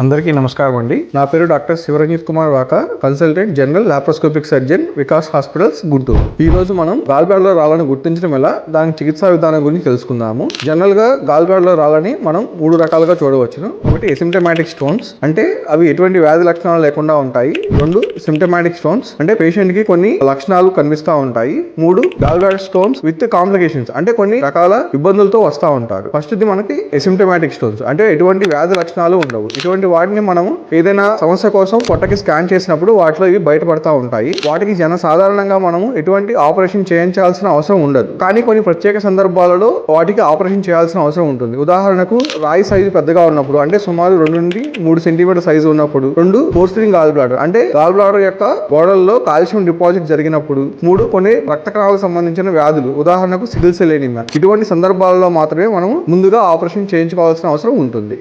అందరికీ నమస్కారం అండి. నా పేరు doctor Sivaranjith Kumar Vaka consultant general laparoscopic surgeon Vikas hospitals Guntur. ఈ రోజు మనం గాల్బ్యాడ్లో రాళ్ళని గుర్తించడం ఎలా? దాని చికిత్సా విధానం గురించి తెలుసుకుందాము. జనరల్గా గాల్బ్యాడ్లో రాళ్ళని మనం మూడు రకాలుగా చూడవచ్చును. ఒకటి ఎసిమ్టమాటిక్ స్టోన్స్ అంటే అవి ఎటువంటి వ్యాధి లక్షణాలు లేకుండా ఉంటాయి. రెండు సిమ్టమాటిక్ స్టోన్స్ అంటే పేషెంట్కి కొన్ని లక్షణాలు కనిపిస్తా ఉంటాయి. మూడు గాల్బ్యాడ్ స్టోన్స్ విత్ కాంప్లికేషన్స్ అంటే కొన్ని రకాల ఇబ్బందులతో వస్తూ ఉంటారు. ఫస్ట్ది మనకి ఎసిమ్టమాటిక్ స్టోన్స్ అంటే ఎటువంటి వ్యాధి లక్షణాలు ఉండవు. ఇటువంటి వాటిని మనం ఏదైనా సమస్య కోసం పొట్టకి స్కాన్ చేసినప్పుడు వాటిలో ఇవి బయటపడతా ఉంటాయి. వాటికి జన సాధారణంగా మనము ఎటువంటి ఆపరేషన్ చేయించాల్సిన అవసరం ఉండదు. కానీ కొన్ని ప్రత్యేక సందర్భాలలో వాటికి ఆపరేషన్ చేయాల్సిన అవసరం ఉంటుంది. ఉదాహరణకు రాయి సైజు పెద్దగా ఉన్నప్పుడు అంటే సుమారు రెండు నుండి మూడు సెంటీమీటర్ సైజు ఉన్నప్పుడు రెండు పోస్టింగ్ గాల్ బ్లాడర్ అంటే గాల్ బ్లాడర్ యొక్క గోడల్లో కాల్షియం డిపాజిట్ జరిగినప్పుడు మూడు కొన్ని రక్త కణాలకు సంబంధించిన వ్యాధులు ఉదాహరణకు సిగిల్ సెల్ ఇటువంటి సందర్భాలలో మాత్రమే మనం ముందుగా ఆపరేషన్ చేయించుకోవాల్సిన అవసరం ఉంటుంది.